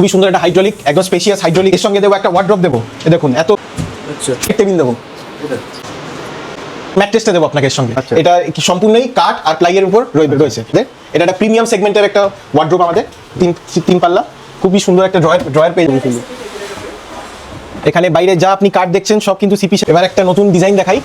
খুবই সুন্দর একটা হাইড্রোলিক একদম স্পেশিয়াস হাইড্রোলিক এর সঙ্গে দেবো একটা ওয়ার্ড্রপ দেবো। এ দেখুন এত আচ্ছা। টেবিল দেবো। ম্যাট্রেসটা দেবো আপনাকে এর সঙ্গে। আচ্ছা। এটা সম্পূর্ণই কাঠ আর প্লাইয়ের উপর রয়েছে। এটা একটা প্রিমিয়াম সেগমেন্টের একটা ওয়ার্ড্রোপ আমাদের। তিন তিন পাল্লা। খুবই সুন্দর একটা ড্রয়ার ড্রয়ার পেয়ে যাবেন এখানে বাইরে যা আপনি কাঠ দেখছেন সব কিন্তু সিপি এবার একটা নতুন ডিজাইন দেখাই।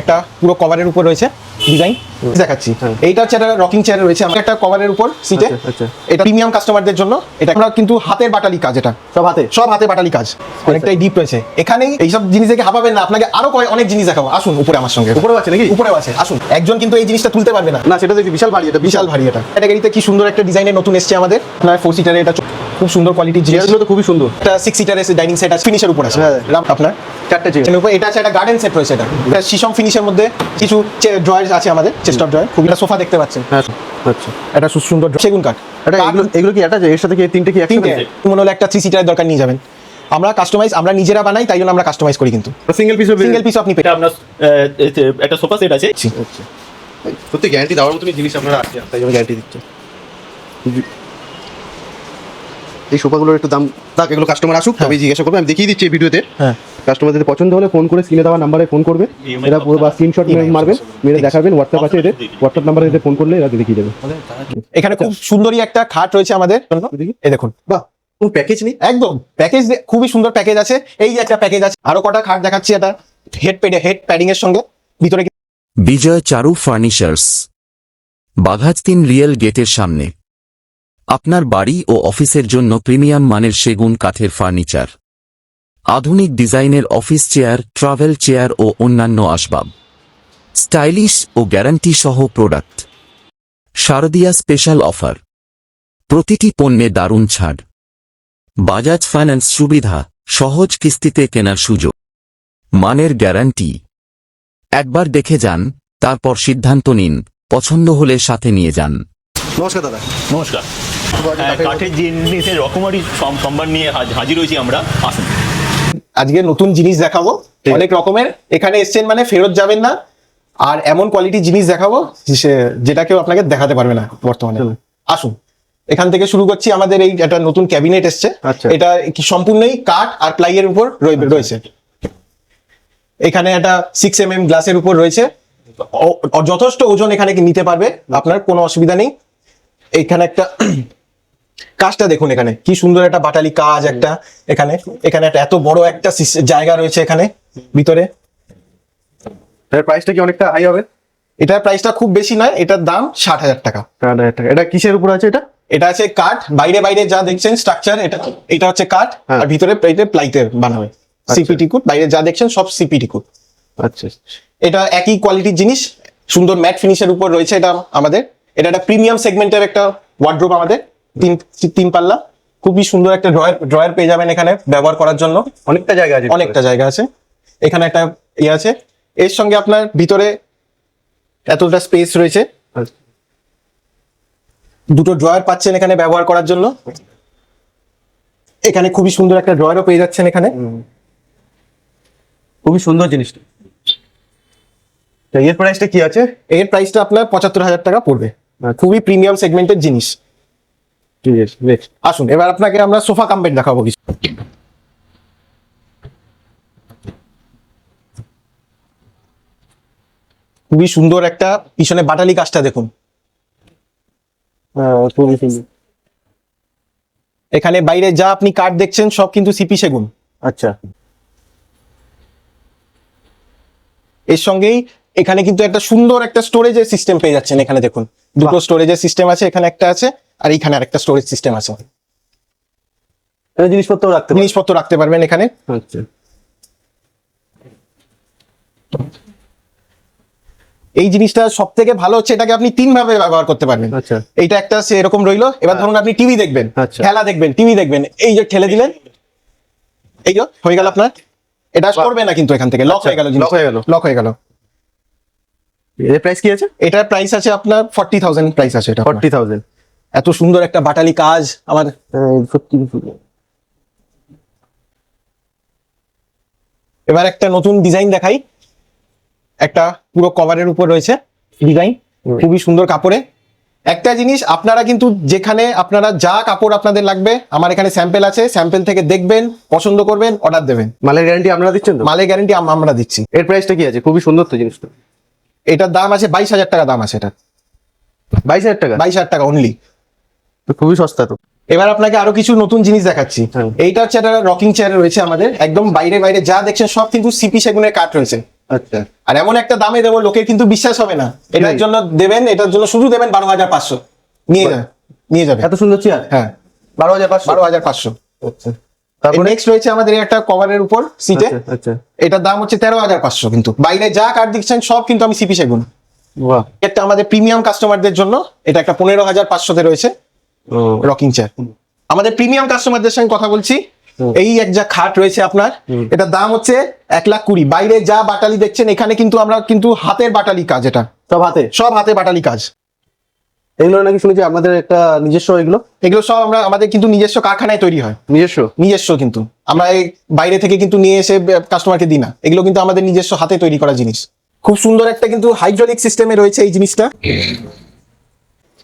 একটা পুরো কভারের উপর রয়েছে ডিজাইন দেখাচ্ছি। হ্যাঁ। এইটা হচ্ছে একটা রকিং চেয়ার রয়েছে। আমার একটা কভারের উপর সিটে আচ্ছা, আচ্ছা। এটা প্রিমিয়াম কাস্টমারদের জন্য। এটা আমরা কিন্তু হাতের বাটালি কাজ এটা। সব হাতে? সব হাতে বাটালি কাজ। অনেকটাই ডিপ রয়েছে। এখানেই এইসব জিনিস দেখে হাবাবেন না। আপনাকে আরও কয়েক অনেক জিনিস দেখাবো। আসুন উপরে আমার সঙ্গে। উপরেও আছে নাকি? উপরেও আছে। আসুন। একজন কিন্তু এই জিনিসটা তুলতে পারবে না। না সেটা দেখি বিশাল ভারী এটা। বিশাল ভারী এটা। ক্যাটাগরিতে কি সুন্দর একটা ডিজাইনের নতুন এসছে আমাদের। আপনার ফোর সিটারে এটা খুব সুন্দর কোয়ালিটি চেয়ারগুলো তো খুবই সুন্দর। একটা সিক্স সিটার এসে ডাইনিং সেট আছে ফিনিশের উপর আছে। হ্যাঁ। রাম- আপনার? চারটে চেয়ারের উপর এটা আছে একটা গার্ডেন সেট রয়েছে এটা। এটা শিশম ফিনিশের মধ্যে কিছু ড্রয়ার আছে আমাদের চেস্ট অফ ড্রয়ার খুবই সোফা দেখতে পাচ্ছেন। হ্যাঁ আচ্ছা। এটা সুন্দর সেগুন কাঠ। এটা এগুলো এগুলো কি একটা এর সাথে কি তিনটে কি একসাথে? মনে হলো একটা থ্রি সিটারের দরকার নিয়ে যাবেন। আমরা কাস্টমাইজ আমরা নিজেরা বানাই তাই জন্য আমরা কাস্টমাইজ করি কিন্তু। সিঙ্গেল পিস সিঙ্গেল পিস আপনি পেয়ে এটা আপনার একটা সোফা সেট আছে। আচ্ছা। সত্যি গ্যারান্টি দেওয়ার মতনই জিনিস আপনারা আছে তাই জন্য গ্যারান্টি দিচ্ছে। এই সোফাগুলোর একটু দাম থাক এগুলো কাস্টমার আসুক তবে জিজ্ঞাসা করবে। আমি দেখিয়ে দিচ্ছি এই ভিডিওতে। হ্যাঁ। কাস্টমারদের পছন্দ হলে ফোন করে স্ক্রিনে দেওয়া নাম্বারে ফোন করবে। এরা পুরো বা স্ক্রিনশট মারবেন মেরে দেখাবেন হোয়াটসঅ্যাপ আছে এদের। হোয়াটসঅ্যাপ নাম্বারে এদের ফোন করলে এরা দেখিয়ে দেবে। এখানে খুব সুন্দরই একটা খাট রয়েছে আমাদের। এই দেখুন। বাহ কোনো প্যাকেজ নেই? একদম প্যাকেজ খুবই সুন্দর প্যাকেজ আছে। এই যে একটা প্যাকেজ আছে আরও কটা খাট দেখাচ্ছি এটা। হেড পেডে হেড প্যাডিং এর সঙ্গে। ভিতরে বিজয় চারু ফার্নিচার্স। বাঘাজ তিন রিয়েল গেটের সামনে। আপনার বাড়ি ও অফিসের জন্য প্রিমিয়াম মানের সেগুন কাঠের ফার্নিচার। আধুনিক ডিজাইনের অফিস চেয়ার ট্রাভেল চেয়ার ও অন্যান্য আসবাব। স্টাইলিশ ও গ্যারান্টি সহ প্রোডাক্ট। শারদিয়া স্পেশাল অফার। প্রতিটি পণ্যে দারুণ ছাড়। বাজাজ ফাইন্যান্স সুবিধা সহজ কিস্তিতে কেনার সুযোগ। মানের গ্যারান্টি। একবার দেখে যান তারপর সিদ্ধান্ত নিন পছন্দ হলে সাথে নিয়ে যান। নমস্কার দাদা। নমস্কার। কাঠের জিনিসের রকমারি সম্ভার নিয়ে হাজির হয়েছি আমরা। আসুন। আজকে নতুন জিনিস দেখাবো। অনেক রকমের। এখানে এসছেন মানে ফেরত যাবেন না। আর এমন কোয়ালিটি জিনিস দেখাবো সে- যেটা কেউ আপনাকে দেখাতে পারবে না বর্তমানে। আসুন। এখান থেকে শুরু করছি। আমাদের এই একটা নতুন ক্যাবিনেট এসছে। আচ্ছা। এটা কি সম্পূর্ণই কাঠ আর প্লাইয়ের উপর রয়ে- রয়েছে। এখানে একটা সিক্স এম এম গ্লাসের উপর রয়েছে। যথেষ্ট ওজন এখানে কি নিতে পারবে? আপনার কোনো অসুবিধা নেই। এখানে একটা কাজটা দেখুন এখানে কি সুন্দর একটা বাটালি কাজ একটা এখানে। এখানে একটা এত বড় একটা জায়গা রয়েছে এখানে ভিতরে। এর প্রাইসটা কি অনেকটা হাই হবে? এটার প্রাইসটা খুব বেশি নয় এটার দাম ষাট হাজার টাকা। হাজার টাকা। এটা কিসের উপর আছে এটা? এটা আছে কাঠ বাইরে বাইরে যা দেখছেন স্ট্রাকচার এটা এটা হচ্ছে কাঠ হ্যাঁ। আর ভিতরে প্লেটে প্লাইতে বানাবে সিপিটি কুট বাইরে যা দেখছেন সব সিপিটি কুট আচ্ছা এটা একই কোয়ালিটির জিনিস সুন্দর ম্যাট ফিনিশের উপর রয়েছে এটা আমাদের। এটা একটা প্রিমিয়াম সেগমেন্টের একটা ওয়ার্ড্রোপ আমাদের। তিন তিন পাল্লা। খুবই সুন্দর একটা ড্রয়ার ড্রয়ার পেয়ে যাবেন এখানে ব্যবহার করার জন্য। অনেকটা জায়গা আছে অনেকটা জায়গা আছে। এখানে একটা ইয়ে আছে। এর সঙ্গে আপনার ভিতরে এতটা স্পেস রয়েছে। দুটো ড্রয়ার পাচ্ছেন এখানে ব্যবহার করার জন্য। এখানে খুবই সুন্দর একটা ড্রয়ারও পেয়ে যাচ্ছেন এখানে। খুবই সুন্দর জিনিসটা। এর প্রাইসটা কি আছে? এর প্রাইসটা আপনার পঁচাত্তর হাজার টাকা পড়বে। খুবই প্রিমিয়াম সেগমেন্টের জিনিস। আসুন এবার আপনাকে আমরা সোফা কাম বেড দেখাবো কিছু। খুবই সুন্দর একটা পিছনে বাটালি কাজটা দেখুন। হ্যাঁ খুবই সুন্দর। এখানে বাইরে যা আপনি কাঠ দেখছেন সব কিন্তু সিপি সেগুন। আচ্ছা। এর সঙ্গেই এখানে কিন্তু একটা সুন্দর একটা স্টোরেজের সিস্টেম পেয়ে যাচ্ছেন এখানে দেখুন। দুটো স্টোরেজের সিস্টেম আছে এখানে একটা আছে। আর এইখানে আরেকটা স্টোরেজ সিস্টেম আছে। জিনিসপত্র রাখতে জিনিসপত্র রাখতে পারবেন এখানে। আচ্ছা। এই জিনিসটা সব থেকে ভালো হচ্ছে এটাকে আপনি তিন ভাবে ব্যবহার করতে পারবেন। আচ্ছা। এইটা একটা এরকম রইল। এবার ধরুন আপনি টিভি দেখবেন আচ্ছা। খেলা দেখবেন টিভি দেখবেন এই যে ঠেলে দিলেন এই যে হয়ে গেল আপনার। এটা করবে না কিন্তু এখান থেকে লক হয়ে গেল lock হয়ে গেল। লক হয়ে গেল। এর প্রাইস কি আছে? এটার প্রাইস আছে আপনার ফর্টি থাউজেন্ড প্রাইস আছে এটা। ফর্টি থাউজেন্ড এত সুন্দর একটা বাটালি কাজ আমার সত্যি এবার একটা নতুন ডিজাইন দেখাই। একটা পুরো কভারের উপর রয়েছে ডিজাইন খুবই সুন্দর কাপড়ে। একটা জিনিস আপনারা কিন্তু যেখানে আপনারা যা কাপড় আপনাদের লাগবে আমার এখানে স্যাম্পেল আছে স্যাম্পেল থেকে দেখবেন পছন্দ করবেন অর্ডার দেবেন। মালের গ্যারান্টি আপনারা দিচ্ছেন মালের গ্যারেন্টি আমরা দিচ্ছি। এর প্রাইসটা কি আছে? খুবই সুন্দর তো জিনিসটা। এটার দাম আছে বাইশ হাজার টাকা দাম আছে এটা বাইশ হাজার টাকা? বাইশ হাজার টাকা অনলি তো খুবই সস্তা তো। এবার আপনাকে আরও কিছু নতুন জিনিস দেখাচ্ছি। এইটা হচ্ছে একটা রকিং চেয়ার রয়েছে আমাদের। একদম বাইরে বাইরে যা দেখছেন সব কিন্তু সিপি সেগুনের কাঠ রয়েছে। আচ্ছা। আর এমন একটা দামে দেবো লোকের কিন্তু বিশ্বাস হবে না। এটার জন্য দেবেন এটার জন্য শুধু দেবেন বারো হাজার পাঁচশো। নিয়ে যাবে নিয়ে যাবে। এত সুন্দর চেয়ার হ্যাঁ। বারো হাজার পাঁচশো? বারো হাজার পাঁচশো। আচ্ছা। তারপরে? নেক্সট রয়েছে আমাদের এই একটা কভারের উপর সিটে আচ্ছা, আচ্ছা। এটার দাম হচ্ছে তেরো হাজার পাঁচশো কিন্তু। বাইরে যা কাঠ দিচ্ছেন সব কিন্তু আমি সিপি সেগুন। একটা আমাদের প্রিমিয়াম কাস্টমারদের জন্য এটা একটা পনেরো হাজার পাঁচশোতে রয়েছে। রকিং চেয়ার আমাদের প্রিমিয়াম কাস্টমারদের সঙ্গে কথা বলছি। এই এক যা খাট রয়েছে আপনার। এটার দাম হচ্ছে এক লাখ কুড়ি। বাইরে যা বাটালি দেখছেন এখানে কিন্তু আমরা কিন্তু হাতের বাটালি কাজ এটা। সব হাতে? সব হাতে বাটালি কাজ। এগুলো নাকি শুনেছি আপনাদের একটা নিজস্ব এগুলো? এগুলো সব আমরা আমাদের কিন্তু নিজস্ব কারখানায় তৈরি হয়। নিজস্ব? নিজস্ব কিন্তু। আমরা এই বাইরে থেকে কিন্তু নিয়ে এসে কাস্টমারকে দিই না। এগুলো কিন্তু আমাদের নিজস্ব হাতে তৈরি করা জিনিস। খুব সুন্দর একটা কিন্তু হাইড্রোলিক সিস্টেমে রয়েছে এই জিনিসটা।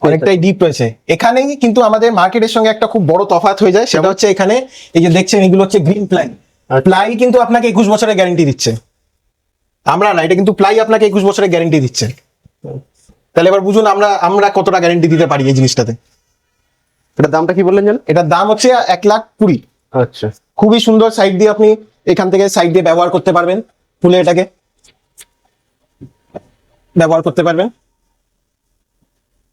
অনেকটাই ডিপ রয়েছে। এখানেই কিন্তু আমাদের মার্কেটের সঙ্গে একটা খুব বড় তফাৎ হয়ে যায় সেটা হচ্ছে এখানে এই যে দেখছেন এগুলো হচ্ছে গ্রিন প্লাই। প্লাই কিন্তু আপনাকে একুশ বছরের গ্যারেন্টি দিচ্ছে। আমরা না এটা কিন্তু প্লাই আপনাকে একুশ বছরের গ্যারেন্টি দিচ্ছে। তাহলে এবার বুঝুন আমরা আমরা কতটা গ্যারেন্টি দিতে পারি এই জিনিসটাতে। এটার দামটা কি বললেন জানেন এটার দাম হচ্ছে এক লাখ কুড়ি। আচ্ছা। খুবই সুন্দর সাইড দিয়ে আপনি এখান থেকে সাইড দিয়ে ব্যবহার করতে পারবেন। খুলে এটাকে ব্যবহার করতে পারবেন।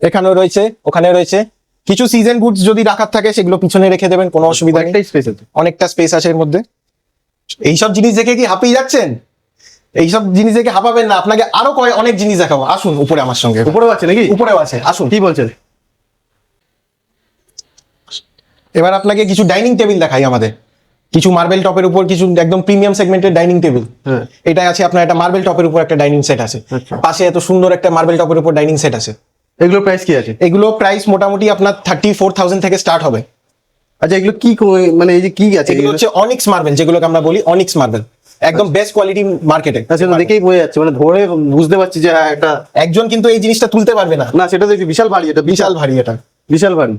এখানেও রয়েছে ওখানে রয়েছে। কিছু সিজন গুডস যদি রাখার থাকে সেগুলো পিছনে রেখে দেবেন কোনো অসুবিধা নেই। অনেকটাই স্পেস আছে। অনেকটা স্পেস আছে এর মধ্যে। এইসব জিনিস দেখে কি হাঁপিয়ে যাচ্ছেন? এইসব জিনিস দেখে হাঁপাবেন না। আপনাকে আরও কয় অনেক জিনিস দেখাবো। আসুন উপরে আমার সঙ্গে। উপরেও আছে নাকি? উপরেও আছে। আসুন। কি বলছেন? এবার আপনাকে কিছু ডাইনিং টেবিল দেখাই আমাদের। কিছু মার্বেল টপের উপর কিছু একদম প্রিমিয়াম সেগমেন্টের ডাইনিং টেবিল হ্যাঁ। এটা আছে আপনার একটা মার্বেল টপের উপর একটা ডাইনিং সেট আছে। আচ্ছা। পাশে এত সুন্দর একটা মার্বেল টপের উপর ডাইনিং সেট আছে। এগুলোর প্রাইস কি আছে? এগুলো প্রাইস মোটামুটি আপনার থার্টি ফোর থাউজেন্ড থেকে স্টার্ট হবে। আচ্ছা এগুলো কি মানে এই যে কি আছে? এগুলো হচ্ছে অনিক্স মার্বেল যেগুলোকে আমরা বলি অনিক্স মার্বেল একদম বেস্ট কোয়ালিটি মার্কেটে তো দেখেই বোঝা যাচ্ছে মানে ধরে বুঝতে পারছি যে হ্যাঁ একটা একজন কিন্তু এই জিনিসটা তুলতে পারবে না। না সেটা দেখি বিশাল ভারী এটা বিশাল ভারী এটা। বিশাল ভারী।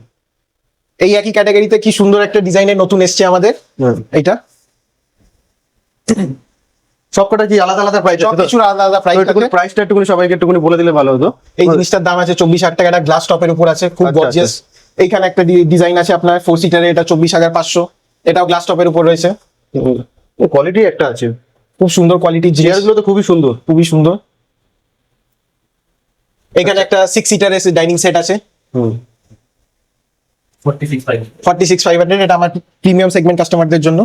এই একই ক্যাটাগরিতে কি সুন্দর একটা ডিজাইনের নতুন এসছে আমাদের? হ্যাঁ। সবকটা কি আলাদা আলাদা প্রাইস আলাদা আলাদা প্রাইস আছে প্রাইসটা একটুখানি সবাইকে একটুখানি বলে দিলে ভালো হতো। এই জিনিসটার দাম আছে চব্বিশ হাজার টাকা একটা গ্লাস টপের উপর আছে খুব আচ্ছা, গর্জিয়াস এইখানে একটা ডিজাইন আছে আপনার ফোর সিটারে এটা চব্বিশ হাজার পাঁচশো। এটাও গ্লাস টপের উপর রয়েছে। কোয়ালিটি একটা আছে। খুব সুন্দর কোয়ালিটির জিনিস। চেয়ারগুলো তো খুবই সুন্দর। খুবই সুন্দর। এখানে একটা সিক্স সিটার ডাইনিং সেট আছে। হুম। ফর্টি সিক্স ফাইভ হান্ড্রেড এটা আমার প্রিমিয়াম সেগমেন্ট কাস্টমারদের জন্য।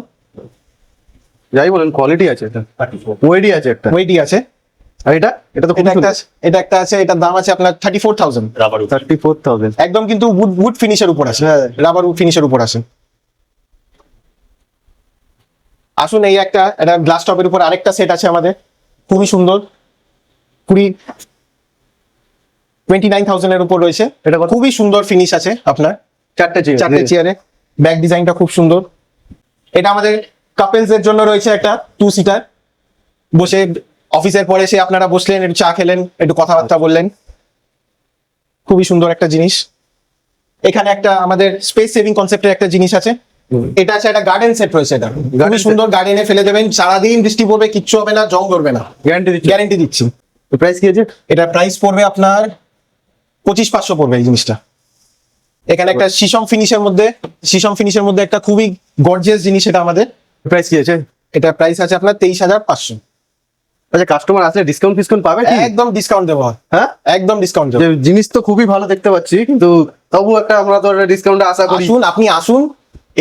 যাই বলেন কোয়ালিটি আছে এটা। ওয়েডি আছে একটা। ওয়েটই আছে। আর এটা? এটা তো খুব এটা একটা এটা একটা আছে এটার দাম আছে আপনার thirty four thousand rubber thirty four thousand একদম কিন্তু উড উড ফিনিশের উপর আছে। হ্যাঁ। রাবার উড ফিনিশের উপর আছে। আসুন এই একটা এটা গ্লাস টপের উপর আরেকটা সেট আছে আমাদের। খুবই সুন্দর। কুড়ি টোয়েন্টি নাইন থাউজেন্ডের উপর রয়েছে। এটা কত? খুবই সুন্দর ফিনিশ আছে আপনার। চারটে চেয়ার চারটে চেয়ারে ব্যাক ডিজাইনটা খুব সুন্দর। এটা আমাদের কাপেলস এর জন্য রয়েছে একটা টু সিটার বসে অফিসের পরে এসে আপনারা বসলেন একটু চা খেলেন একটু কথাবার্তা বললেন। খুবই সুন্দর একটা জিনিস। এখানে একটা আমাদের স্পেস সেভিং কনসেপ্টের একটা জিনিস আছে। এটা আছে একটা গার্ডেন সেট রয়েছে এটা। খুবই সুন্দর গার্ডেনে ফেলে দেবেন। সারাদিন বৃষ্টি পড়বে কিচ্ছু হবে না জং ধরবে না। গ্যারান্টি দিচ্ছি। গ্যারেন্টি দিচ্ছি। প্রাইস কি আছে? এটা প্রাইস পড়বে আপনার পঁচিশ পাঁচশো পড়বে এই জিনিসটা। এখানে একটা শিশম ফিনিশের মধ্যে শিশম ফিনিশের মধ্যে একটা খুবই গর্জিয়াস জিনিস এটা আমাদের। প্রাইস কি আছে? এটা প্রাইস আছে আপনার তেইশ হাজার পাঁচশো। আচ্ছা কাস্টমার আসলে ডিসকাউন্ট ফিসকাউন্ট পাবে একদম ডিসকাউন্ট দেবো হ্যাঁ। একদম ডিসকাউন্ট দেবো জিনিস তো খুবই ভালো দেখতে পাচ্ছি কিন্তু তবু একটা আমরা তো ডিসকাউন্ট আশা করি। আসুন আপনি আসুন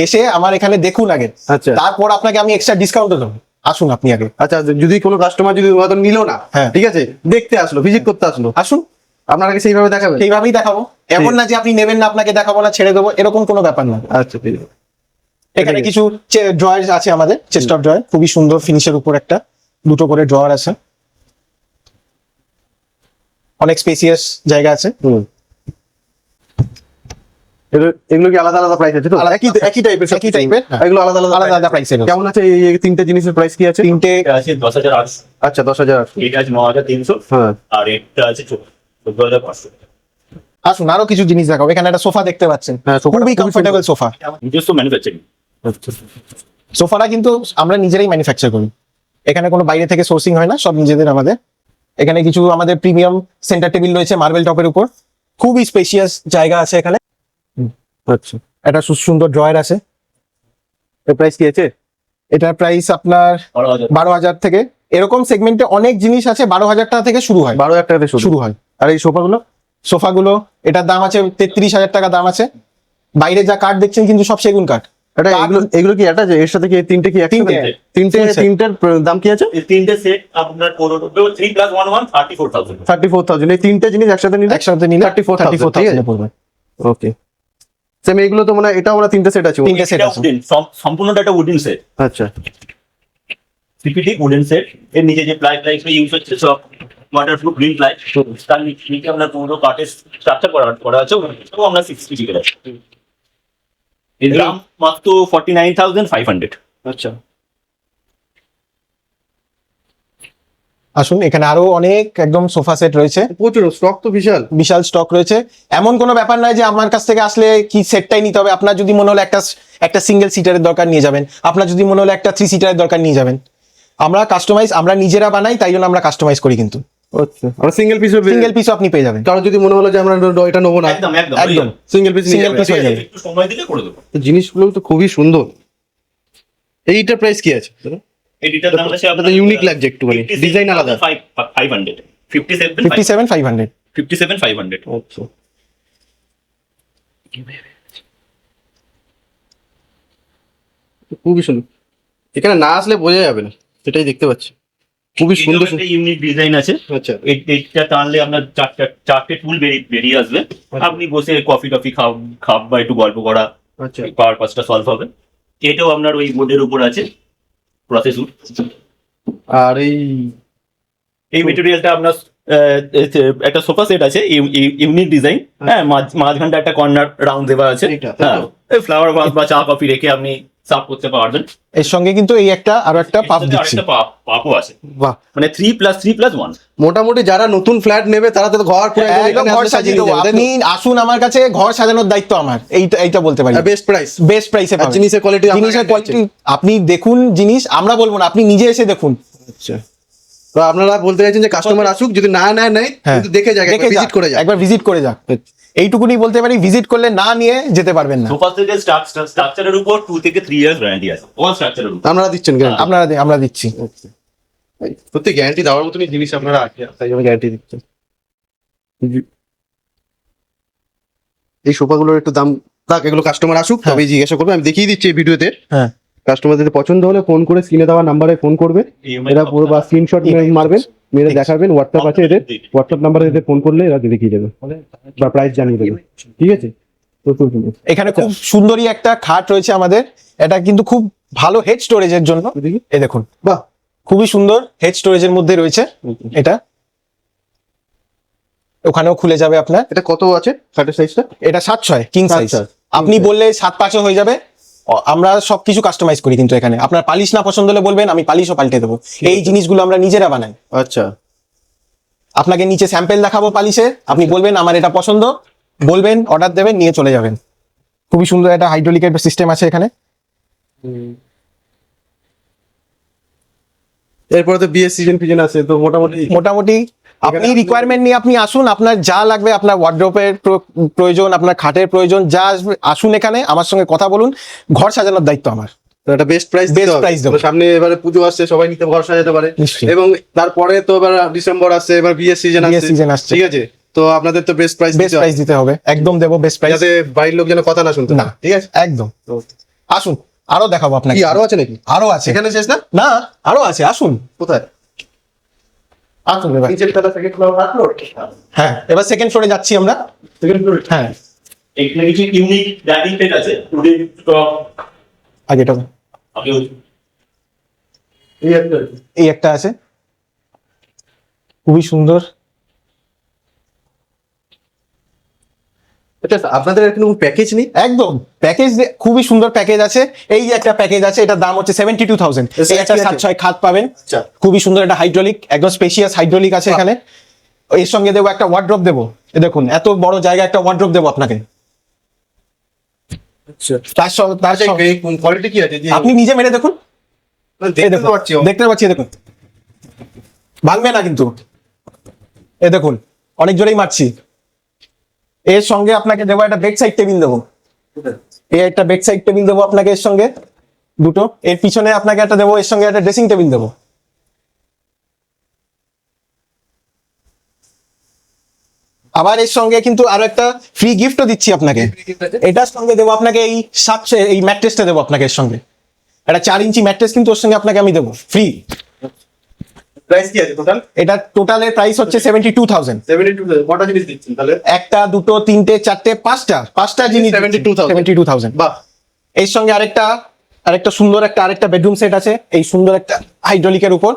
এসে আমার এখানে দেখুন আগে। আচ্ছা। তারপর আপনাকে আমি এক্সট্রা ডিসকাউন্ট দেবো। আসুন আপনি আগে। আচ্ছা যদি কোনো কাস্টমার যদি হয়তো নিল না হ্যাঁ। ঠিক আছে দেখতে আসলো ভিজিট করতে আসলো আসুন। আপনারা সেইভাবে দেখাবেন? সেইভাবেই দেখাবো। এমন না যে আপনি নেবেন না আপনাকে দেখাবো না ছেড়ে দেবো এরকম কোনো ব্যাপার না। আচ্ছা ঠিক আছে। এখানে। কিছু ড্রয়ার আছে আমাদের চেস্ট অফ ড্রয়ার খুবই সুন্দর ফিনিশের উপর একটা দুটো করে ড্রয়ার আছে। অনেক স্পেসিয়াস জায়গা আছে। এগুলো- কি আলাদা আলাদা প্রাইস আছে তো? একই একই টাইপের একই টাইপের এগুলো আলাদা আলাদা আলাদা আলাদা কেমন আছে এই এই তিনটে জিনিসের প্রাইস কি আছে? তিনটে আছে দশ হাজার আচ্ছা দশ হাজার এটা আছে ন হাজার তিনশো। হ্যাঁ। আর এটা আছে চোদ্দ হাজার পাঁচশো। আসুন আরও কিছু জিনিস দেখাবো এখানে একটা সোফা দেখতে পাচ্ছেন। হ্যাঁ, খুবই কমফোর্টেবল সোফা। নিজস্ব ম্যানুফ্যাকচারিং সোফাটা কিন্তু আমরা নিজেরাই ম্যানুফ্যাকচার করি। এখানে কোনো বাইরে থেকে সোর্সিং হয় না সব নিজেদের আমাদের। এখানে কিছু আমাদের প্রিমিয়াম সেন্টার টেবিল রয়েছে মার্বেল টপের উপর। খুবই স্পেশিয়াস জায়গা আছে এখানে। আচ্ছা। একটা সু- সুন্দর ড্রয়ার আছে। এর প্রাইস কি আছে? এটার প্রাইস আপনার বারো হাজার। থেকে। এরকম সেগমেন্টে অনেক জিনিস আছে বারো হাজার টাকা থেকে শুরু হয়। বারো হাজার টাকা থেকে শুরু। শুরু হয়। আর এই সোফাগুলো? সোফাগুলো এটার দাম আছে তেত্রিশ হাজার টাকা দাম আছে। বাইরে যা কাঠ দেখছেন কিন্তু সব সেগুন কাঠ এটা এগুলো এগুলো কি একটা এর সাথে কি তিনটে কি তিনটে। তিনটে তিনটের দাম কি আছে? তিনটে সেট আপনার পনেরো three plus one one thirty four thousand thirty four thousand এই তিনটে জিনিস একসাথে নিলে একসাথে নিলে 34,000 থার্টি ফোর ঠিক আছে? পড়বে। ওকে সেম এইগুলো তো মানে এটা আমরা তিনটে সেট আছে। তিনটে সেট আছে। সম্পূর্ণটা একটা উডেন সেট আচ্ছা। সিপিটি উডেন সেট এর নিচে যে প্লাই প্লাই ইউজ হচ্ছে সব ওয়াটার প্রুফ গ্রিন প্লাই তার নিচে আমরা পুরো কাঠের স্ট্রাকচার করা করা আছে। আমরা সিক্স ফিটি করে এর দাম মাত্র forty nine thousand five hundred আচ্ছা। আসুন এখানে আরও অনেক একদম সোফা সেট রয়েছে। প্রচুর স্টক তো বিশাল। বিশাল স্টক রয়েছে। এমন কোনো ব্যাপার নয় যে আমার কাছ থেকে আসলে কি সেটটাই নিতে হবে। আপনার যদি মনে হলো একটা একটা সিঙ্গেল সিটারের দরকার নিয়ে যাবেন। আপনার যদি মনে হলো একটা থ্রি সিটারের দরকার নিয়ে যাবেন। আমরা কাস্টমাইজ আমরা নিজেরা বানাই তাই জন্য আমরা কাস্টমাইজ করি কিন্তু। আচ্ছা। আমরা সিঙ্গেল পিস সিঙ্গেল পিসও আপনি পেয়ে যাবেন। যদি মনে হলো যে আমরা এটা নেব না একদম একদম একদম সিঙ্গেল পিস Single piece হয়ে যাবে। একটু সময় দিলে করে দেবো। জিনিসগুলো তো খুবই সুন্দর। এইটার প্রাইস কি আছে? এডিটার দাম আছে আপনাদের unique লাগছে একটুখানি, design আলাদা। Five hundred fifty seven fifty seven five hundred fifty seven five hundred আচ্ছা। খুবই সুন্দর। এখানে না আসলে বোঝা যাবে না সেটাই দেখতে পাচ্ছি। খুবই সুন্দর ইউনিক ডিজাইন আছে। আচ্ছা। এই- এইটা টানলে আপনার চারটা চারটে টুল বেরিয়ে বেরিয়ে আসবে। আপনি বসে কফি টফি খাও খাব বা একটু গল্প করা আচ্ছা। পাওয়ার পাসটা সলভ হবে। এটাও আপনার ওই বোর্ডের উপর আছে প্রসেস আর এই এই মেটেরিয়ালটা আপনার একটা সোফা সেট আছে ইউনিক ডিজাইন হ্যাঁ মাঝ- মাঝখানটা একটা কর্নার রাউন্ড দেওয়া আছে। হ্যাঁ ফ্লাওয়ার ভাস বা চা কফি রেখে আপনি সার্ভ করতে পারবেন। এর সঙ্গে কিন্তু এই একটা আরও একটা পাপ দিচ্ছি। পাপও আছে। বাহ। মানে three plus three plus one মোটামুটি যারা নতুন ফ্ল্যাট নেবে তারা তো ঘর পুরো একদম একদম ঘর সাজিয়ে দেবো? আপনি আসুন আমার কাছে ঘর সাজানোর দায়িত্ব আমার। এইটা এইটা বলতে পারি। বেস্ট প্রাইস বেস্ট প্রাইসে আর জিনিসের আপনার জিনিসের কোয়ালিটি আপনি দেখুন জিনিস আমরা বলব না আপনি নিজে এসে দেখুন। আচ্ছা। তো আপনারা বলতে চাইছেন যে কাস্টমার আসুক যদি না নেয় নেয় হ্যাঁ। কিন্তু দেখে যাক ভিজিট করে যাক। একবার ভিজিট করে যাক। এইটুকুনি বলতে পারি ভিজিট করলে না নিয়ে যেতে পারবেন না। সোফা সেটের স্ট্রাকচারের উপর টু থেকে থ্রি ইয়ার্স গ্যারান্টি আছে। অল স্ট্রাকচারের উপর। আপনারা দিচ্ছেন গ্যারান্টি আপনারা আমরা দিচ্ছি। সত্যি গ্যারান্টি দেওয়ার মতনই জিনিস আপনারা আছে তাই জন্য গ্যারান্টি দিচ্ছেন। এই সোফাগুলোর একটু দাম থাক এগুলো কাস্টমার আসুক তবেই জিজ্ঞাসা করবে আমি দেখিয়ে দিচ্ছি এই ভিডিওতে। হ্যাঁ। কাস্টমারদের পছন্দ হলে ফোন করে স্ক্রিনে দেওয়া নাম্বারে ফোন করবে। এরা পুরো বা স্ক্রিনশট মারবেন। মেরে দেখাবেন হোয়াটসঅ্যাপ আছে এদের। হোয়াটসঅ্যাপ নাম্বারে এদের ফোন করলে এরা দেখিয়ে দেবে। বা প্রাইস জানিয়ে দেবে। ঠিক আছে। এখানে খুব সুন্দরই একটা খাট রয়েছে আমাদের। এটা কিন্তু খুব ভালো হেড স্টোরেজের জন্য। এই দেখুন। বাহ। খুবই সুন্দর হেড স্টোরেজের মধ্যে রয়েছে এটা। ওখানেও খুলে যাবে আপনার। এটা কত আছে? খাটের সাইজটা এটা সাত ছয় কিং সাইজ আপনি বললে সাত পাঁচও হয়ে যাবে। আমরা সবকিছু কাস্টমাইজ করি কিন্তু এখানে। আপনার পালিশ না পছন্দ হলে বলবেন আমি পালিশও পাল্টে দেবো। এই জিনিসগুলো আমরা নিজেরা বানাই। আচ্ছা। আপনাকে নিচে স্যাম্পেল দেখাবো পালিশের আপনি বলবেন আমার এটা পছন্দ। বলবেন অর্ডার দেবেন নিয়ে চলে যাবেন। খুবই সুন্দর একটা হাইড্রোলিকের সিস্টেম আছে এখানে। এরপরে তো বিএস সিজন ফিজন আছে তো মোটামুটি মোটামুটি আপনি রিকোয়ারমেন্ট নিয়ে আপনি আসুন আপনার যা লাগবে আপনার ওয়ার্ড্রোপের প্রয়োজন আপনার খাটের প্রয়োজন যা আসবে আসুন এখানে আমার সঙ্গে কথা বলুন ঘর সাজানোর দায়িত্ব আমার। তো একটা বেস্ট প্রাইস দেবো। সামনে এবারে পুজো আসছে সবাই নিতে ভরসা যেতে পারে। এবং তারপরে তো এবার ডিসেম্বর আসছে এবার বিএস সিজন আসছে। সিজন আসছে। ঠিক আছে? তো আপনাদের তো বেস্ট প্রাইস বেস্ট প্রাইস দিতে হবে। একদম দেবো বেস্ট প্রাইস যাতে বাড়ির লোক যেন কথা না শুনতে না। ঠিক আছে? একদম। আসুন আরও দেখাবো আপনাকে। আরও আছে নাকি? আরও আছে। এখানে শেষ না? না আরও আছে আসুন। কোথায়? নিচের তলা সেকেন্ড ফ্লোর হ্যাঁ এবার সেকেন্ড ফ্লোরে যাচ্ছি আমরা। সেকেন্ড ফ্লোরে হ্যাঁ। এখানে কিছু ইউনিক ডাইনিং সেট আছে। উডেন টপ এই একটা এই একটা আছে। খুবই সুন্দর। আচ্ছা আপনাদের কোনো প্যাকেজ নেই? একদম। প্যাকেজ খুবই সুন্দর প্যাকেজ আছে। এই যে একটা প্যাকেজ আছে এটার দাম হচ্ছে সেভেন্টি টু থাউজেন্ড একটা সাত ছয় খাত পাবেন। আচ্ছা। খুবই সুন্দর একটা হাইড্রোলিক একদম স্পেশিয়াস হাইড্রোলিক আছে এখানে। এর সঙ্গে দেবো একটা ওয়ার্ড্রপ দেবো। দেখুন এত বড় জায়গা একটা ওয়ার্ড্রোপ দেবো আপনাকে। আচ্ছা। তার সঙ্গে তার সঙ্গে কোয়ালিটি কি আছে? আপনি নিজে মেরে দেখুন। দেখতে পাচ্ছি দেখুন। ভাঙবে না কিন্তু। এ দেখুন অনেক জোরেই মারছি। এর সঙ্গে আপনাকে দেবো একটা বেড সাইড টেবিল দেবো। এই একটা বেড সাইড টেবিল দেবো আপনাকে এর সঙ্গে দুটো। এর পিছনে আপনাকে একটা দেবো এর সঙ্গে একটা ড্রেসিং টেবিল দেবো। আবার এর সঙ্গে কিন্তু আরও একটা ফ্রি গিফটও দিচ্ছি আপনাকে। এটার সঙ্গে দেবো আপনাকে এই সাতশো এই ম্যাট্রেসটা দেবো আপনাকে এর সঙ্গে। একটা চার ইঞ্চি ম্যাট্রেস কিন্তু ওর সঙ্গে আপনাকে আমি দেবো ফ্রি প্রাইস কি আছে টোটাল এটা টোটালের প্রাইস হচ্ছে seventy two thousand seventy two কটা জিনিস দিচ্ছেন তাহলে? একটা দুটো তিনটে চারটে পাঁচটা। পাঁচটা জিনিস 72,000 সেভেন্টি টু থাউজেন্ড বাহ। এর সঙ্গে আরেকটা আরেকটা সুন্দর একটা আরেকটা বেডরুম সেট আছে। এই সুন্দর একটা হাইড্রোলিকের উপর।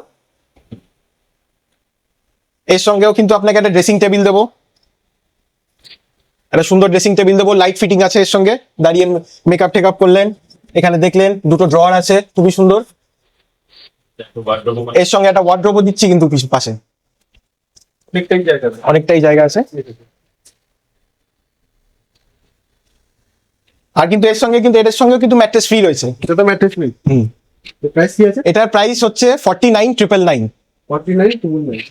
এর সঙ্গেও কিন্তু আপনাকে একটা ড্রেসিং টেবিল দেবো। একটা সুন্দর ড্রেসিং টেবিল দেবো। লাইট ফিটিং আছে এর সঙ্গে। দাঁড়িয়ে মেকআপ টেকআপ করলেন। এখানে দেখলেন দুটো ড্রয়ার আছে। খুবই সুন্দর। এর সঙ্গে একটা ওয়ার্ড্রোবও দিচ্ছি কিন্তু কিছু পাশে। অনেকটাই জায়গা আছে। আর কিন্তু এর সঙ্গে কিন্তু এর সঙ্গে কিন্তু ম্যাট্রেস ফ্রি রয়েছে। এটা তো ম্যাট্রেস ফ্রি হুম। এটার প্রাইস হচ্ছে 49999 49999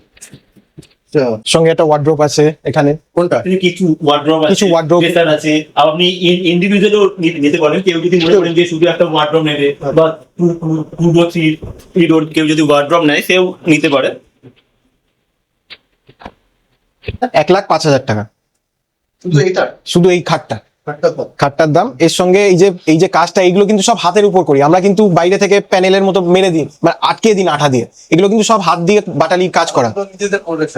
সঙ্গে একটা ওয়ার্ড্রোপ আছে এখানে। কোনটা? কিছু ওয়ার্ড্রোব আছে কিছু ড্রেসার আছে। আপনি ইন্ডিভিজুয়ালও নিতে পারেন। কেউ যদি মনে করেন যে শুধু একটা ওয়ার্ড্রোব নেবে বা two door three three door কেউ যদি ওয়ার্ড্রোব নেয় সেও নিতে পারে। এক লাখ পাঁচ হাজার টাকা। শুধু এইটা? শুধু এই খাটটা। খাটটার দাম? এর সঙ্গে এই যে এই যে কাজটা এগুলো কিন্তু সব হাতের উপর করি। আমরা কিন্তু বাইরে থেকে প্যানেলের মতো মেরে দিই মানে আটকে দিন আঠা দিয়ে। এগুলো কিন্তু সব হাত দিয়ে বাটালি কাজ করা।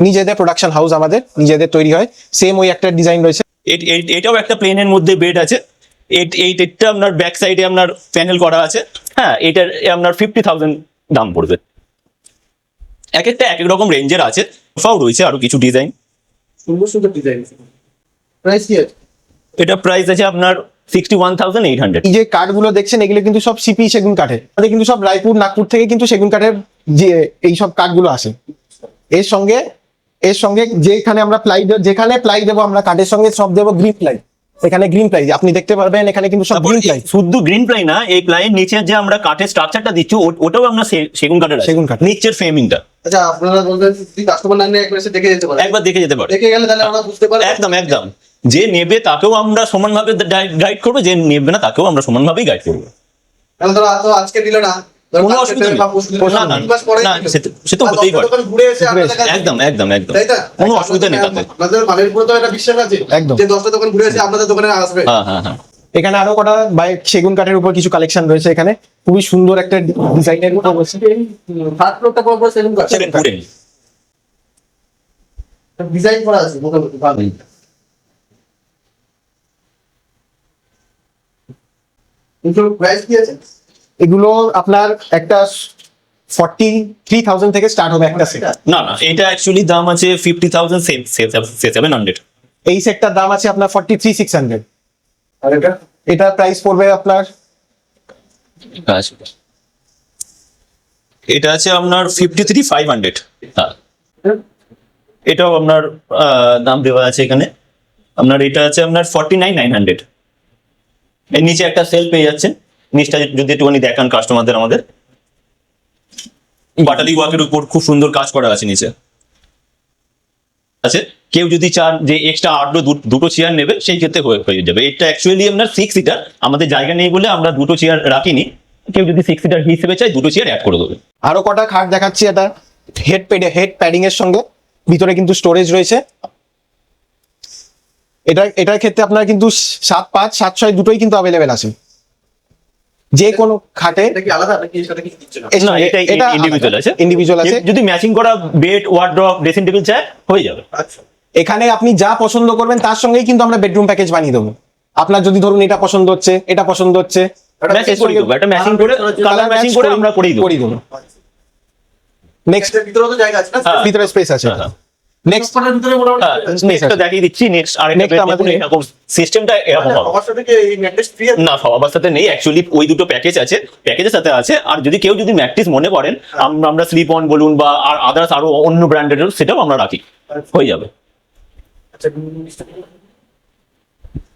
নিজেদের প্রোডাকশন হাউস আমাদের নিজেদের তৈরি হয়। সেম ওই একটা ডিজাইন রয়েছে। এট- এট- এটাও একটা প্লেনের মধ্যে বেড আছে। এট- এই এটা আপনার ব্যাক সাইডে আপনার প্যানেল করা আছে। হ্যাঁ এটার আপনার ফিফটি থাউজেন্ড দাম পড়বে। এক একটা এক এক রকম রেঞ্জের আছে। সব রয়েছে আরও কিছু ডিজাইন সুন্দর সুন্দর ডিজাইন প্রাইস কি আছে? এটা প্রাইস আছে আপনার sixty one thousand eight hundred এই যে কাঠগুলো দেখছেন এগুলো কিন্তু সব সিপি সেগুন কাঠের আমাদের কিন্তু সব রায়পুর নাগপুর থেকে কিন্তু সেগুন কাঠের যে এই সব কাঠগুলো আসে। এর সঙ্গে এর সঙ্গে যেখানে আমরা প্লাই যেখানে প্লাই দেবো আমরা কাঠের সঙ্গে সব দেবো গ্রিন প্লাই এখানে গ্রিন প্লাই আপনি দেখতে পারবেন এখানে কিন্তু সব গ্রিন প্লাই শুধু গ্রিন প্লাই না এই প্লাইয়ের নিচে যে আমরা কাঠের স্ট্রাকচারটা দিচ্ছি ওটাও আমরা সেগুন কাঠের সেগুন কাঠ। নিচের ফ্রেমিংটা আচ্ছা আপনারা বলতেন যদি কাস্টমার না একবার দেখে যেতে পারে। একবার দেখে যেতে পারে। দেখে গেলে তাহলে আমরা বুঝতে পারব। একদম একদম। যে নেবে তাকেও আমরা সমানভাবে গাইড করব যে নেবে না তাকেও আমরা সমানভাবেই গাইড করব। তাহলে ধরো আজকে দিল না একদম একদম একদম। কোনো অসুবিধা নেই একদম। দশটা দোকান ঘুরে এসে আপনাদের দোকানে আসবে। হ্যাঁ হ্যাঁ হ্যাঁ। এখানে আরও কটা বাই সেগুন কাঠের উপর কিছু কালেকশন রয়েছে এখানে। খুবই সুন্দর একটা ডিজাইনের উপর রয়েছে। ডিজাইন করা আছে মোটামুটি ভালো কিন্তু প্রাইস কি আছে এগুলো আপনার একটা ফর্টি থ্রি থাউজেন্ড থেকে স্টার্ট হবে একটা সেট না না এটা অ্যাকচুয়ালি দাম আছে ফিফটি থাউজেন্ড সেভেন হান্ড্রেড এই সেটটার দাম আছে আপনার ফর্টি থ্রি সিক্স হান্ড্রেড আর এটা? এটার প্রাইস পড়বে আপনার এটা আছে আপনার ফিফটি থ্রি ফাইভ হান্ড্রেড হ্যাঁ। এটাও আপনার দাম দেওয়া আছে এখানে। আপনার এটা আছে আপনার ফর্টি নাইন নাইন হান্ড্রেড এর নিচে একটা সেল পেয়ে যাচ্ছেন। নিচটা যদি একটুখানি দেখান কাস্টমারদের আমাদের। বাটালি ওয়ার্কের উপর খুব সুন্দর কাজ করা আছে নিচে। আছে? কেউ যদি চান যে এক্সট্রা দু- দুটো চেয়ার নেবে, সেই ক্ষেত্রে হয়ে যাবে। এটা অ্যাকচুয়ালি আপনার সিক্স সিটার আমাদের জায়গা নেই বলে আমরা দুটো চেয়ার রাখিনি। কেউ যদি সিক্স সিটার হিসেবে চায়, দুটো চেয়ার অ্যাড করে দেবে। আরও কটা খাট দেখাচ্ছি এটা। হেড পেডে হেড প্যাডিং এর সঙ্গে। ভিতরে কিন্তু স্টোরেজ রয়েছে। এটা এটার ক্ষেত্রে আপনার কিন্তু সাত পাঁচ সাত ছয় দুটোই কিন্তু অ্যাভেলেবেল আছে। যে কোনো খাটে এটা কি আলাদা? নাকি এর সাথে কিছু দিচ্ছে না? না এটা ইন্ডিভিজুয়াল আছে। ইন্ডিভিজুয়াল আছে। যদি ম্যাচিং করা বেড ওয়ার্ড্রপ ড্রেসিং টেবিল চায় হয়ে যাবে। আচ্ছা। এখানে আপনি যা পছন্দ করবেন তার সঙ্গেই কিন্তু আমরা বেডরুম প্যাকেজ বানিয়ে দেবো। আপনার যদি ধরুন এটা পছন্দ হচ্ছে এটা পছন্দ হচ্ছে ম্যাচিং করে দেবো। একটা ম্যাচিং করে কালার ম্যাচিং করে আমরা করেই দেবো। করিয়ে দেবো। নেক্সট ভিতরে তো জায়গা আছে না? হ্যাঁ। ভিতরে স্পেস আছে। হ্যাঁ, হ্যাঁ। নেক্সট হ্যাঁ, দেখিয়ে দিচ্ছি নেক্সট আমাদের- এরকম সিস্টেমটা এরকম হবে। আমার সাথে কি এই ম্যাট্রেস ফ্রি না সবার সাথে নেই অ্যাকচুয়ালি ওই দুটো প্যাকেজ আছে প্যাকেজের সাথে আছে। আর যদি কেউ যদি ম্যাট্রিস মনে করেন আমরা আমরা স্লিপ অন বলুন বা আর আদার্স আরও অন্য ব্র্যান্ডের সেটাও আমরা রাখি। হয়ে যাবে। আচ্ছা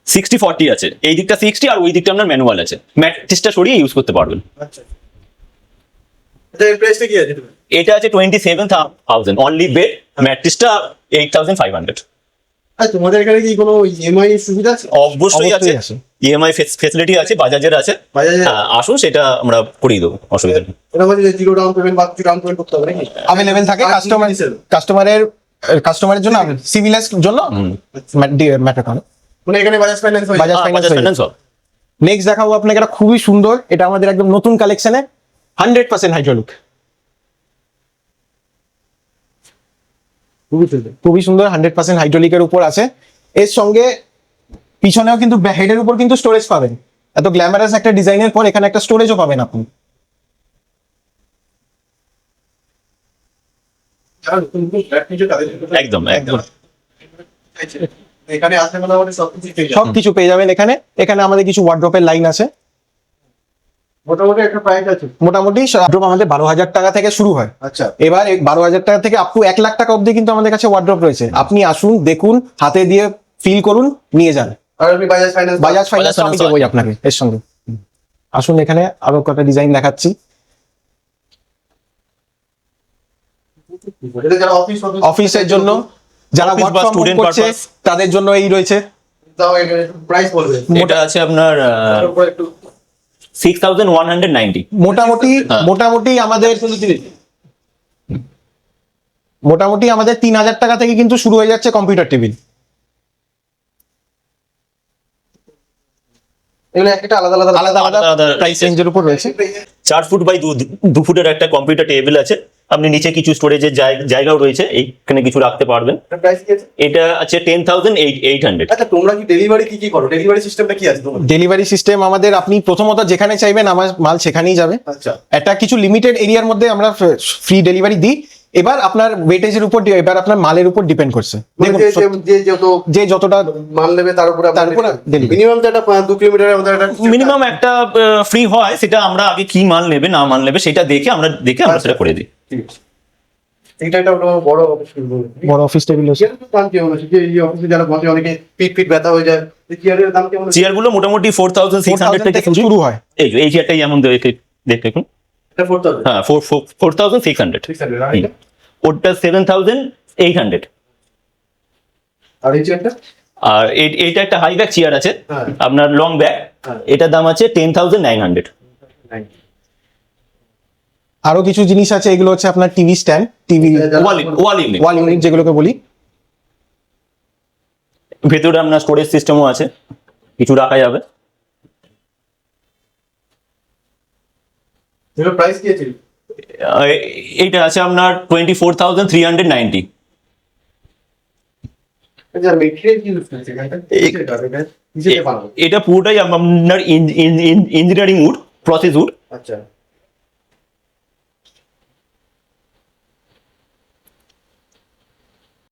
সিক্সটি ফর্টি আছে। এই দিকটা সিক্সটি আর ওই দিকটা আপনার ম্যানুয়াল আছে। ম্যাট্রিক্সটা সরিয়ে ইউজ করতে পারবেন। আচ্ছা। প্রাইসটা কি আছে? এটা আছে twenty seven thousand only bed ম্যাট্রিক্সটা eight thousand five hundred তোমাদের এখানে কি কোনো ইএমআই সুবিধা আছে? অবশ্যই আছে। অবশ্যই আছে। ইএমআই ফেসিলিটি আছে বাজাজের আছে? হ্যাঁ, আসুন সেটা আমরা করিয়ে দেবো অসুবিধা নেই। জিরো ডাউন পেমেন্ট বা ডাউন পেমেন্ট করতে হবে নাকি? অ্যাভেলেবেল থাকে কাস্টমার? কাস্টমারের কাস্টমারের জন্য সিভিলের জন্য ম্যাটার করে। মানে এখানে বাজাজ ফাইন্যান্স হয়। বাজাজ ফাইন্যান্স নেক্সট দেখাবো আপনাকে এটা খুবই সুন্দর। এটা আমাদের একদম নতুন কালেকশনে হান্ড্রেড পার্সেন্ট হাইড্রোলিক। খুবই সুন্দর হান্ড্রেড পার্সেন্ট হাইড্রোলিকের উপর আছে। এর সঙ্গে পিছনেও কিন্তু হেডের উপর কিন্তু স্টোরেজ পাবেন। এত গ্ল্যামারাস একটা ডিজাইনের পর এখানে একটা স্টোরেজও পাবেন আপনি। যারা নতুন নতুন ফ্ল্যাট নিচ্ছে তাদের জন্য তো- একদম একদম। এখানে আসলে মোটামুটি সব কিছু পেয়ে যাবে সব কিছু পেয়ে যাবেন এখানে। এখানে আমাদের কিছু ওয়ার্ড্রপের লাইন আছে। মোটামুটি একটা প্রাইস আছে। মোটামুটি ওয়ার্ড্রপ আমাদের বারো হাজার টাকা থেকে শুরু হয়। আচ্ছা। এবার বারো হাজার টাকা থেকে আপ টু এক লাখ টাকা অবধি কিন্তু আমাদের কাছে ওয়ার্ড্রপ রয়েছে। আপনি আসুন দেখুন হাতে দিয়ে ফিল করুন নিয়ে যান। আর আপনি বাজাজ ফাইন্যান্স বাজাজ ফাইন্যান্স আমি দেবোই আপনাকে এর সঙ্গে। আসুন এখানে আরও কটা ডিজাইন দেখাচ্ছি। অফিসের জন্য যারা ওয়ার্ক ফ্রম হোম করছে তাদের জন্য এই রয়েছে। প্রাইস বলবে। এটা আছে আপনার একটু six thousand one hundred ninety. মোটামুটি হ্যাঁ। মোটামুটি আমাদের মোটামুটি আমাদের তিন হাজার টাকা থেকে কিন্তু শুরু হয়ে যাচ্ছে কম্পিউটার টেবিল এগুলো একটা আলাদা আলাদা আলাদা আলাদা আলাদা আলাদা প্রাইস রেঞ্জের উপর রয়েছে। চার ফুট বাই দু- দু ফুটের একটা কম্পিউটার টেবিল আছে। আপনি নিচে কিছু স্টোরেজের জায়গাও রয়েছে এইখানে কিছু রাখতে পারবেন। প্রাইস কি আছে? এটা আছে ten thousand eight eight hundred আচ্ছা তোমরা কি ডেলিভারি কি কি করো? ডেলিভারি সিস্টেমটা কি আছে তোমার ডেলিভারি সিস্টেম আমাদের আপনি প্রথমত যেখানে চাইবেন আমার মাল সেখানেই যাবে। আচ্ছা। একটা কিছু লিমিটেড এরিয়ার মধ্যে আমরা ফ্রি ডেলিভারি দিই। এবার আপনার ওয়েটেজের উপর এবার আপনার মালের উপর ডিপেন্ড করছে। মানে যে- যতটা মাল নেবে তার উপরে তার উপরে মিনিমাম তো একটা দু কিলোমিটারের মধ্যে মিনিমাম একটা ফ্রি হয় সেটা আমরা আগে কি মাল নেবে না মাল নেবে সেটা দেখে আমরা দেখে আমরা সেটা করে দিই। এটা একটা বড় অফিস বড় অফিস টেবিল আছে। দাম কেমন আছে? যে এই অফিসে যারা বসে অনেকে পিট পিট ব্যথা হয়ে যায়। চেয়ারের দাম কেমন আছে? চেয়ারগুলো মোটামুটি ফোর থাউজেন্ড সিক্স হান্ড্রেড থেকে থেকে শুরু শুরু হয়। এই এই চেয়ারটাই যেমন দেখতে দেখুন। এটা ফোর থাউজেন্ড হ্যাঁ four four thousand six hundred six hundred ওটা সেভেন থাউজেন্ড এইট হান্ড্রেড আর এই চেয়ারটা আর এই- এইটা একটা হাই ব্যাক চেয়ার আছে। হ্যাঁ। আপনার লং ব্যাক হ্যাঁ। এটার দাম আছে টেন থাউজেন্ড নাইন হান্ড্রেড আরও কিছু জিনিস আছে এগুলো হচ্ছে আপনার TV stand TV wall wall unit wall unit যেগুলোকে বলি। ভেতরে আপনার স্টোরেজ সিস্টেমও আছে কিছু রাখা যাবে। প্রাইস কি আছে? এইটা আছে আপনার twenty four thousand three hundred ninety এটা পুরোটাই আপনার ইঞ্জিনিয়ারিং উড প্রসেস উড আচ্ছা।